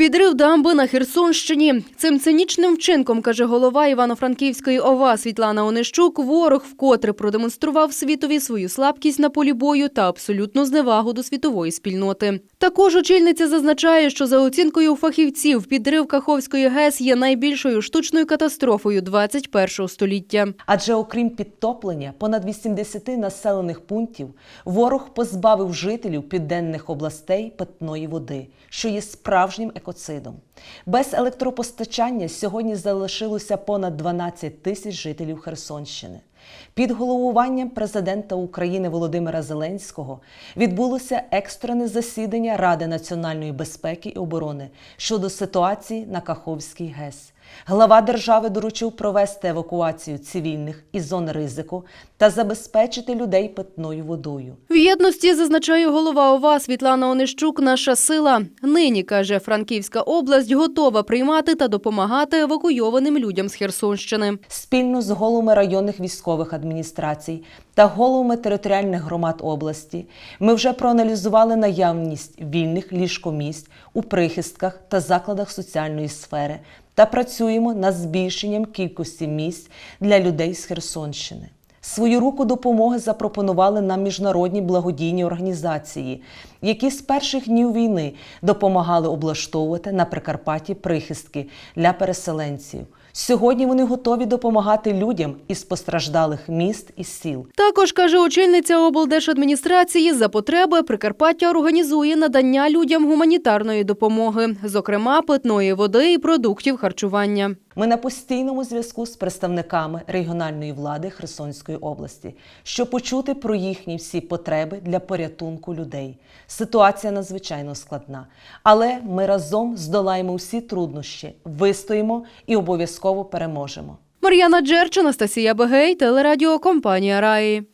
Підрив дамби на Херсонщині. Цим цинічним вчинком, каже голова Івано-Франківської ОВА Світлана Онищук, ворог вкотре продемонстрував світові свою слабкість на полі бою та абсолютну зневагу до світової спільноти. Також очільниця зазначає, що за оцінкою фахівців підрив Каховської ГЕС є найбільшою штучною катастрофою 21 століття. Адже окрім підтоплення понад 80 населених пунктів, ворог позбавив жителів південних областей питної води, що є справжнім екоцидом. Без електропостачання сьогодні залишилося понад 12 тисяч жителів Херсонщини. Під головуванням президента України Володимира Зеленського відбулося екстрене засідання Ради національної безпеки і оборони щодо ситуації на Каховській ГЕС. Глава держави доручив провести евакуацію цивільних із зон ризику та забезпечити людей питною водою. В єдності зазначає голова ОВА Світлана Онищук. Наша сила нині каже Франківська область готова приймати та допомагати евакуйованим людям з Херсонщини. Спільно з головами районних військових адміністрацій та головами територіальних громад області ми вже проаналізували наявність вільних ліжкомісць у прихистках та закладах соціальної сфери та працюємо над збільшенням кількості місць для людей з Херсонщини. Свою руку допомоги запропонували нам міжнародні благодійні організації, які з перших днів війни допомагали облаштовувати на Прикарпатті прихистки для переселенців. Сьогодні вони готові допомагати людям із постраждалих міст і сіл. Також каже очільниця облдержадміністрації, за потреби Прикарпаття організує надання людям гуманітарної допомоги, зокрема питної води і продуктів харчування. Ми на постійному зв'язку з представниками регіональної влади Херсонської області, щоб почути про їхні всі потреби для порятунку людей. Ситуація надзвичайно складна, але ми разом здолаємо всі труднощі, вистоїмо і обов'язково переможемо. Мар'яна Джерч, Анастасія Бегей, телерадіокомпанія Раї.